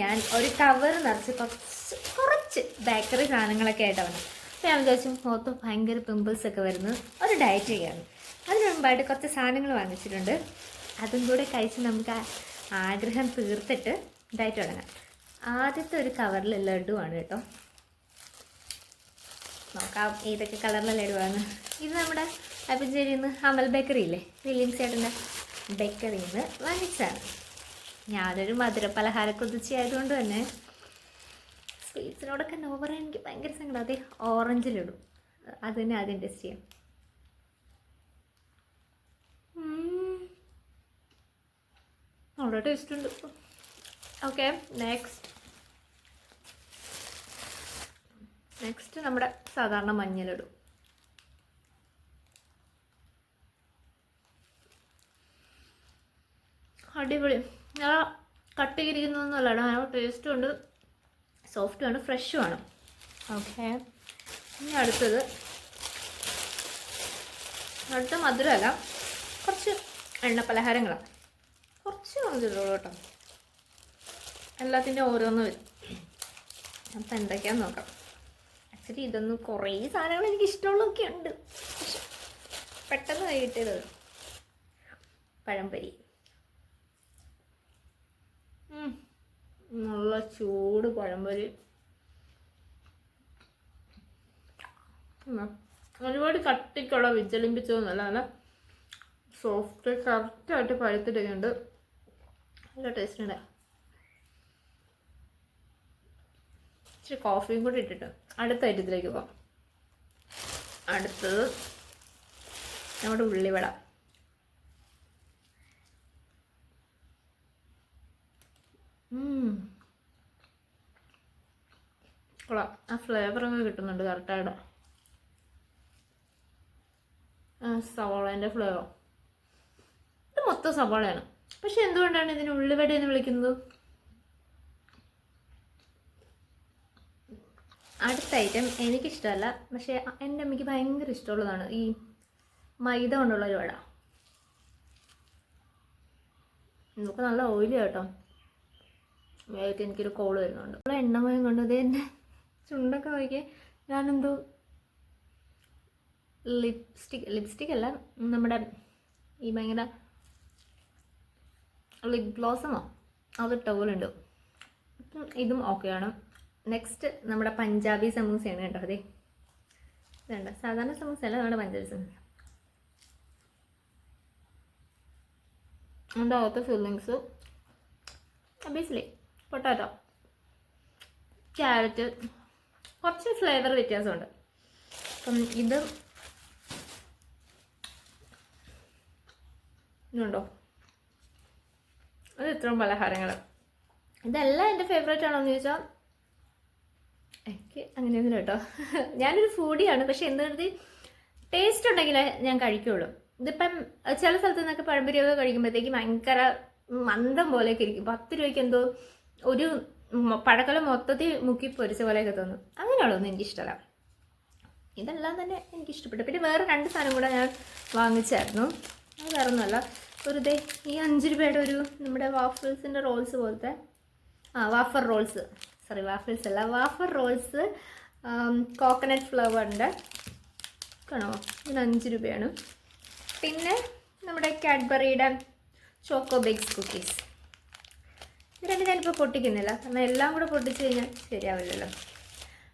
ഞാൻ ഒരു കവർ നിറച്ച് കുറച്ച് കുറച്ച് ബേക്കറി സാധനങ്ങളൊക്കെ ആയിട്ട് വന്നു. അപ്പോൾ ഞാൻ വിചാരിച്ചു മുഖത്ത് ഭയങ്കര പിമ്പിൾസ് ഒക്കെ വരുന്നു. ഒരു ഡയറ്റ് ചെയ്യാണ് അതിന് മുമ്പായിട്ട് കുറച്ച് സാധനങ്ങൾ വാങ്ങിച്ചിട്ടുണ്ട്. അതും കൂടെ കഴിച്ച് നമുക്ക് ആഗ്രഹം തീർത്തിട്ട് ഡയറ്റ് തുടങ്ങാം. ആദ്യത്തെ ഒരു കവറിൽ ലഡുവാണ് കേട്ടോ. നോക്കാം ഏതൊക്കെ കളറിലെ ലഡുവാണ്. ഇത് നമ്മുടെ അപ്പഞ്ചേരിയിൽ നിന്ന് അമൽ ബേക്കറി ഇല്ലേ? വില്യംസ് ചേട്ടന്റെ ബേക്കറിയിൽ നിന്ന് വാങ്ങിച്ചതാണ്. ഞാനൊരു മധുര പലഹാര കുതിച്ചായതുകൊണ്ട് തന്നെ സ്വീറ്റ്സിനോടൊക്കെ നോ പറയാൻ എനിക്ക് ഭയങ്കര സങ്കടം. അതെ ഓറഞ്ചിലിടും. അത് തന്നെ ആദ്യം ടെസ്റ്റ് ചെയ്യാം. നല്ല ടേസ്റ്റ് ഉണ്ട്. ഓക്കെ നെക്സ്റ്റ് നെക്സ്റ്റ് നമ്മുടെ സാധാരണ മഞ്ഞളിടും. അടിപൊളി. ആ കട്ടിയിരിക്കുന്നൊന്നുമല്ല നല്ല ടേസ്റ്റും ഉണ്ട് സോഫ്റ്റും ആണ് ഫ്രഷും ആണ് ഓക്കെ. ഇനി അടുത്തത് അടുത്ത മധുരമല്ല. കുറച്ച് എണ്ണ പലഹാരങ്ങളാണ് കുറച്ച് മധുരമുള്ളൂ കേട്ടോ. എല്ലാത്തിന്റെ ഓരോന്ന് വരും. അപ്പം എന്തൊക്കെയാന്ന് നോക്കാം. ആക്ച്വലി ഇതൊന്നും കുറേ സാധനങ്ങൾ എനിക്ക് ഇഷ്ടമുള്ളതൊക്കെ ഉണ്ട് പക്ഷെ പെട്ടെന്ന് കൈ കിട്ടിയത് പഴംപരി. നല്ല ചൂട് പഴംപൊരി. ഒരുപാട് കട്ടിക്കുള്ള വിജലിമ്പിച്ചതൊന്നുമല്ല നല്ല സോഫ്റ്റ് കറക്റ്റായിട്ട് പഴുത്തിട്ടൊക്കെയുണ്ട് നല്ല ടേസ്റ്റ് ഉണ്ട്. ഇച്ചിരി കോഫിയും കൂടി ഇട്ടിട്ട് അടുത്ത ഐറ്റത്തിലേക്ക് പോകാം. അടുത്തത് നമ്മുടെ ഉള്ളിവട. ആ ഫ്ലേവറൊക്കെ കിട്ടുന്നുണ്ട് കറക്റ്റായിട്ട് സവാളേന്റെ ഫ്ലേവർ ഇത് മൊത്തം സവാളയാണ്. പക്ഷെ എന്തുകൊണ്ടാണ് ഇതിന് ഉള്ളിവട എന്ന് വിളിക്കുന്നത്? അടുത്ത ഐറ്റം എനിക്കിഷ്ടമല്ല. പക്ഷേ എന്റെ അമ്മയ്ക്ക് ഭയങ്കര ഇഷ്ടമുള്ളതാണ് ഈ മൈദ കൊണ്ടുള്ള ഒരു വട. നമുക്ക് നല്ല ഓയിലി കേട്ടോ. വേഗത്തിൽ എനിക്കൊരു കോൾ വരുന്നുണ്ട്. നമ്മളെ എണ്ണമയം കൊണ്ട്. ഇത് എന്റെ ചുണ്ടൊക്കെ നോക്കി ഞാനെന്തോ ലിപ്സ്റ്റിക് ലിപ്സ്റ്റിക് അല്ല നമ്മുടെ ഈ ഭയങ്കര ലിപ് ഗ്ലോസമോ അതിട്ട പോലെ ഉണ്ട്. അപ്പം ഇതും ഓക്കെയാണ് നെക്സ്റ്റ് നമ്മുടെ പഞ്ചാബി സമൂസയാണ് കേട്ടോ അതെ വേണ്ട സാധാരണ സമൂസ അല്ല നമ്മുടെ പഞ്ചാബി സമൂസ അതിന്റെ അകത്തെ ഫില്ലിങ്സ് ഒബിയസ്ലി പൊട്ടാറ്റോ. ക്യാരറ്റ്. കുറച്ച് ഫ്ലേവർ വ്യത്യാസമുണ്ട്. അപ്പം ഇത് ഇതുണ്ടോ? അത് ഇത്രയും പലഹാരങ്ങൾ. ഇതെല്ലാം എന്റെ ഫേവറേറ്റ് ആണോ എന്ന് ചോദിച്ചാൽ എനിക്ക് അങ്ങനെയൊന്നും കേട്ടോ. ഞാനൊരു ഫൂഡിയാണ് പക്ഷെ എന്ത് കരുതി ടേസ്റ്റ് ഉണ്ടെങ്കിലേ ഞാൻ കഴിക്കുള്ളൂ. ഇതിപ്പം ചില സ്ഥലത്ത് നിന്നൊക്കെ പഴംപൊരിയൊക്കെ കഴിക്കുമ്പോഴത്തേക്ക് ഭയങ്കര മന്ദം പോലെയൊക്കെ ഇരിക്കും. പത്ത് രൂപയ്ക്ക് എന്തോ ഒരു പഴക്കല മൊത്തത്തിൽ മുക്കി പൊരിച്ച പോലെയൊക്കെ തോന്നും. അങ്ങനെയുള്ളതൊന്നും എനിക്കിഷ്ടമല്ല ഇതെല്ലാം തന്നെ എനിക്ക് ഇഷ്ടപ്പെട്ടു പിന്നെ വേറെ രണ്ട് സാധനം കൂടെ ഞാൻ വാങ്ങിച്ചായിരുന്നു. അത് വേറെ ഒന്നുമല്ല. ദേ ഈ അഞ്ച് രൂപയുടെ ഒരു നമ്മുടെ വാഫിൾസിന്റെ റോൾസ് പോലത്തെ ആ വാഫർ റോൾസ് സോറി വാഫിൾസ് അല്ല. വാഫർ റോൾസ് കോക്കനട്ട് ഫ്ലവറിന്റെ കാണോ ഇതിന് അഞ്ച് രൂപയാണ്. പിന്നെ നമ്മുടെ കാഡ്ബറിയുടെ ചോക്കോ ബേക്സ് കുക്കീസ് ഇത് രണ്ട് ഞാനിപ്പോൾ പൊട്ടിക്കുന്നില്ല. കാരണം എല്ലാം കൂടെ പൊട്ടിച്ച് കഴിഞ്ഞാൽ ശരിയാവില്ലല്ലോ.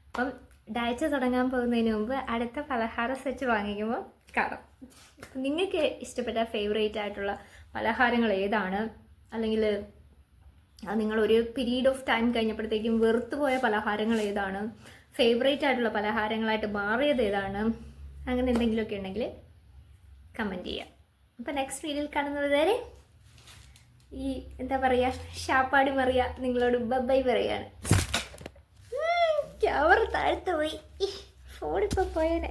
അപ്പം ഡയറ്റ് തുടങ്ങാൻ പോകുന്നതിന് മുമ്പ് അടുത്ത പലഹാര സെറ്റ് വാങ്ങിക്കുമ്പോൾ കാണാം. നിങ്ങൾക്ക് ഇഷ്ടപ്പെട്ട ഫേവറേറ്റ് ആയിട്ടുള്ള പലഹാരങ്ങൾ ഏതാണ്? അല്ലെങ്കിൽ നിങ്ങളൊരു പീരീഡ് ഓഫ് ടൈം കഴിഞ്ഞപ്പോഴത്തേക്കും വെറുത്തു പോയ പലഹാരങ്ങൾ ഏതാണ്? ഫേവറേറ്റ് ആയിട്ടുള്ള പലഹാരങ്ങളായിട്ട് മാറിയത് ഏതാണ്? അങ്ങനെ എന്തെങ്കിലുമൊക്കെ ഉണ്ടെങ്കിൽ കമന്റ് ചെയ്യാം. അപ്പോൾ നെക്സ്റ്റ് വീഡിയോയിൽ കാണുന്നത് വരെ ഈ എന്താ പറയുക ഷാപ്പാടി മറിയ നിങ്ങളോട് ബൈ പറയാണ്. ക്യാമറ താഴ്ത്തു പോയി ഫോണിപ്പോൾ പോയേനെ.